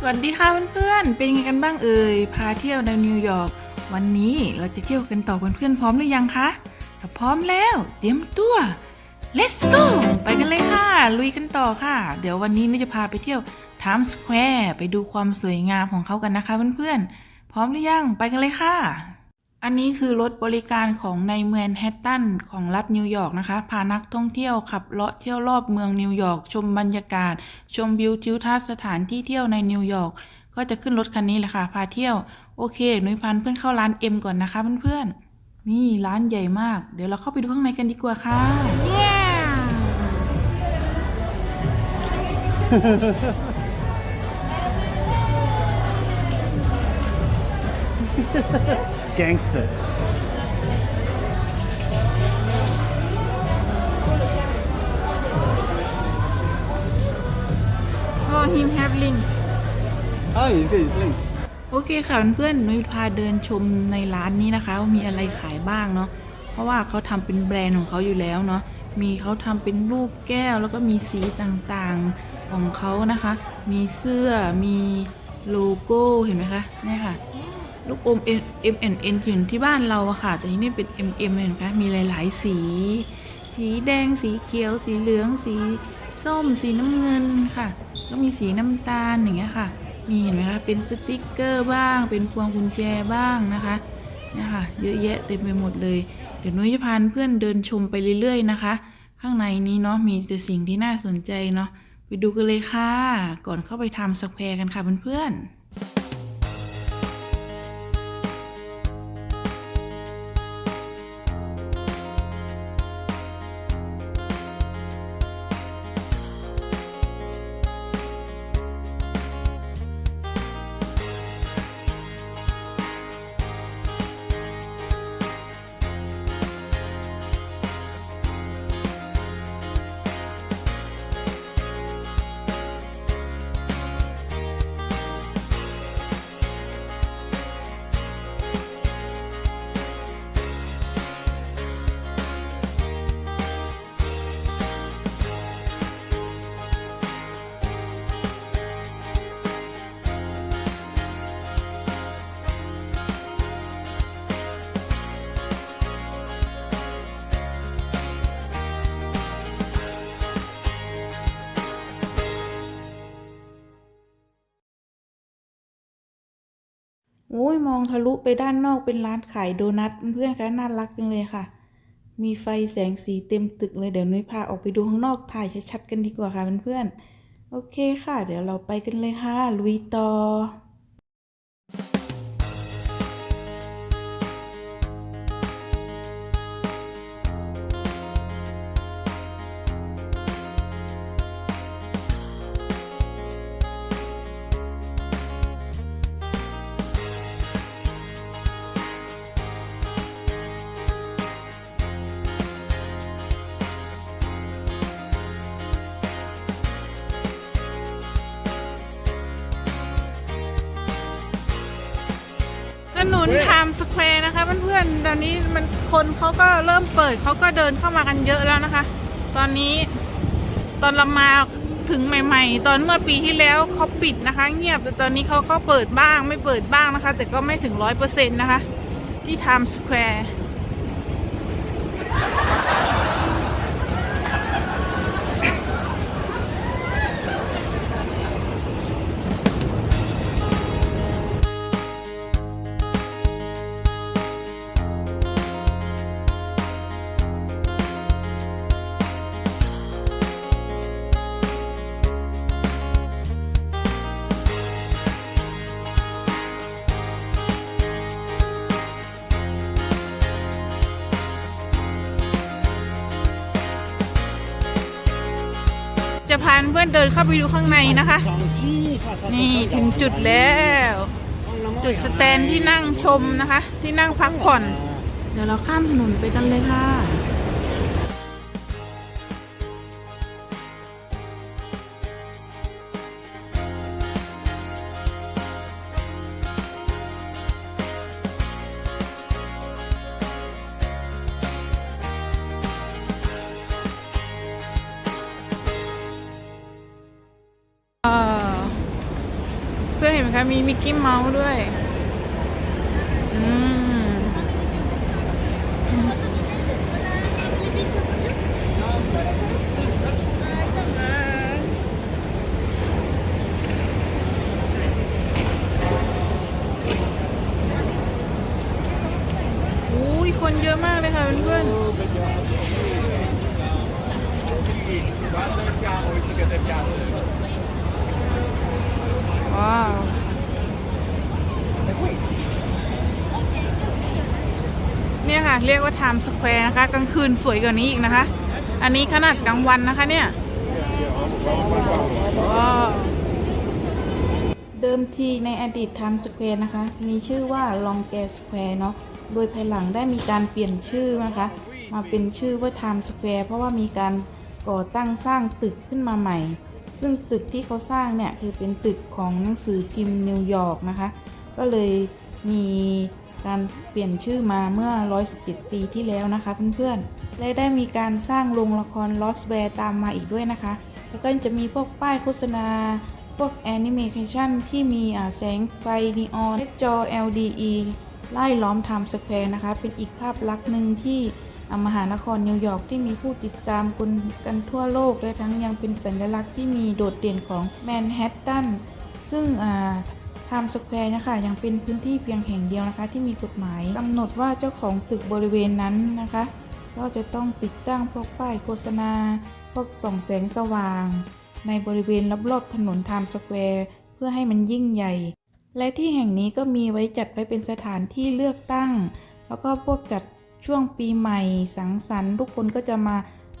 สวัสดีค่ะเพื่อนๆ เป็นยังไงกันบ้างเอ่ย พาเที่ยวในนิวยอร์ก วันนี้เราจะเที่ยวกันต่อเพื่อนๆพร้อมหรือยังคะ ถ้าพร้อมแล้วเตรียมตัว let's go ไปกันเลยค่ะ ลุยกันต่อค่ะ เดี๋ยววันนี้นี่จะพาไปเที่ยว Times Square ไปดูความสวยงามของเขากันนะคะเพื่อนๆ พร้อมหรือยัง ไปกันเลยค่ะ อันนี้คือรถบริการของในเมืองแฮตตันของรัฐนิวยอร์กนะคะ พานักท่องเที่ยวขับเลาะเที่ยวรอบเมืองนิวยอร์กชมบรรยากาศ ชมวิวทิวทัศน์สถานที่เที่ยวในนิวยอร์กก็จะขึ้นรถคันนี้แหละค่ะ พาเที่ยว โอเคเดี๋ยวนุ้ยพันเพื่อนเข้าร้านเอ็มก่อนนะคะเพื่อนๆ นี่ร้านใหญ่มาก เดี๋ยวเราเข้าไปดูข้างในกันดีกว่าค่ะ Gangster. Oh him have link Oh, you good. Link. โอเคค่ะเพื่อนๆนุ้ยพาเดินชมในร้านนี้นะคะว่ามีอะไรขายบ้างเนาะ เพราะว่าเขาทำเป็นแบรนด์ของเขาอยู่แล้วเนาะ มีเขาทำเป็นรูปแก้วแล้วก็มีสีต่างๆของเขานะคะ มีเสื้อ มีโลโก้ เห็นไหมคะ เนี่ยค่ะ ลูกอม M N N อยู่ที่บ้านเราอะค่ะ แต่ที่นี่เป็น M M เห็นไหมมีหลาย ๆ สี สีแดง สีเขียว สีเหลือง สีส้ม สีน้ำเงินค่ะ แล้วมีสีน้ำตาลอย่างเงี้ยค่ะ มีเห็นไหมคะ เป็นสติกเกอร์บ้าง เป็นพวงกุญแจบ้างนะคะเนี่ยค่ะ เยอะแยะเต็มไปหมดเลย เดี๋ยวนุ้ยจะพาเพื่อนเดินชมไปเรื่อย ๆ นะคะ ข้างในนี้เนาะ มีแต่สิ่งที่น่าสนใจเนาะ ไปดูกันเลยค่ะ ก่อนเข้าไปทำสแควร์กันค่ะเพื่อนๆ โอ้ยมองทะลุไปด้านนอกเป็นร้านขายโดนัทเพื่อนๆคะน่ารักจังเลยค่ะ มีไฟแสงสีเต็มตึกเลยเดี๋ยวนุ้ยพาออกไปดูข้างนอกถ่ายชัดๆกันดีกว่าค่ะเพื่อนๆโอเคค่ะ เดี๋ยวเราไปกันเลยค่ะลุยต่อ ถนนไทม์สแควร์นะคะเพื่อนๆตอนนี้มันคนเขาก็เริ่มเปิดเขาก็เดินเข้ามากันเยอะแล้วนะคะ ตอนนี้ตอนเรามาถึงใหม่ ๆ ตอนเมื่อปีที่แล้วเขาปิดนะคะ เงียบแต่ตอนนี้เขาก็เปิดบ้างไม่เปิดบ้างนะคะ แต่ก็ไม่ถึงร้อยเปอร์เซ็นต์นะคะ ที่ไทม์สแควร์ จะพาเพื่อนเดินเข้าไปดูข้างในนะคะ นี่ถึงจุดแล้ว จุดสแตนที่นั่งชมนะคะ ที่นั่งพักผ่อน เดี๋ยวเราข้ามถนนไปกันเลยค่ะ มคะมีมิกกี้เมาส์ด้วย อืม อุ้ยคนเยอะมากเลยค่ะเพื่อนๆว้ เรียกว่า Times Square นะคะ กลางคืนสวยกว่านี้อีกนะคะ อันนี้ขนาดกลางวันนะคะเนี่ยเดิมทีในอดีต Times Square นะคะ มีชื่อว่า Longest Square เนาะโดยภายหลังได้มีการเปลี่ยนชื่อนะคะ มาเป็นชื่อว่า Times Square เพราะว่ามีการก่อตั้งสร้างตึกขึ้นมาใหม่ ซึ่งตึกที่เขาสร้างเนี่ย คือเป็นตึกของหนังสือพิมพ์นิวยอร์กนะคะ ก็เลยมี การเปลี่ยนชื่อมาเมื่อ 117 ปีที่แล้วนะคะเพื่อนๆ และได้มีการสร้างโรงละคร Lost w a r ตามมาอีกด้วยนะคะ แล้วก็จะมีพวกป้ายโฆษณา พวกแอนิเมชันที่มีแสงไฟนีออนและจอ LDE ไล่ล้อมไทม์สแควร์นะคะ เป็นอีกภาพลักษณ์หนึ่งที่อมหานครนิวยอร์กที่มีผู้ติดตามคนกันทั่วโลกและทั้งยังเป็นสัญลักษณ์ที่มีโดดเด่นของแมนฮัตตันซึ่ง ไทม์สแควร์นะคะยังเป็นพื้นที่เพียงแห่งเดียวนะคะ ที่มีกฎหมายกำหนดว่าเจ้าของตึกบริเวณนั้นนะคะ ก็จะต้องติดตั้งพวกป้ายโฆษณาพวกส่องแสงสว่าง ในบริเวณรอบๆถนนไทม์สแควร์เพื่อให้มันยิ่งใหญ่ และที่แห่งนี้ก็มีไว้จัดไว้เป็นสถานที่เลือกตั้ง แล้วก็พวกจัดช่วงปีใหม่สังสรรค์ ทุกคนก็จะมา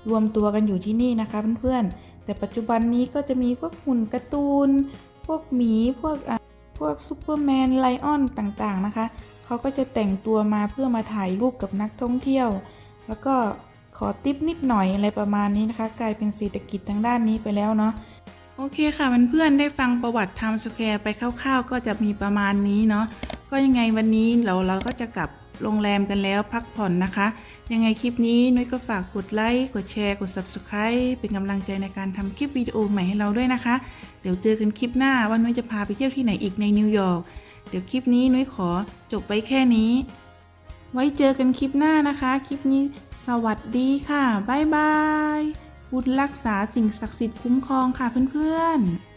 รวมตัวกันอยู่ที่นี่นะคะเพื่อนๆแต่ปัจจุบันนี้ก็จะมีพวกหุ่นการ์ตูน พวกหมีพวก วกซูเปอร์แมนไลออนต่างๆนะคะ เขาก็จะแต่งตัวมาเพื่อมาถ่ายรูปกับนักท่องเที่ยว แล้วก็ขอติปนิดหน่อยอะไรประมาณนี้นะคะ กลายเป็นเศรษฐกิจทางด้านนี้ไปแล้วเนาะโอเคค่ะเพื่อนๆได้ฟังประวัติไทม์สแควร์ไปคร่าวๆ ก็จะมีประมาณนี้เนาะก็ยังไงวันนี้เราเราก็จะกลับ โรงแรมกันแล้วพักผ่อนนะคะ ยังไงคลิปนี้นุ้ยก็ฝากกดไลค์กดแชร์กด Subscribe เป็นกำลังใจในการทำคลิปวิดีโอใหม่ให้เราด้วยนะคะ เดี๋ยวเจอกันคลิปหน้าว่านุ้ยจะพาไปเที่ยวที่ไหนอีกในนิวยอร์กเดี๋ยวคลิปนี้นุ้ยขอจบไปแค่นี้ ไว้เจอกันคลิปหน้านะคะ คลิปนี้ สวัสดีค่ะบ๊ายบายบุญรักษาสิ่งศักดิ์สิทธิ์คุ้มครองค่ะเพื่อนๆ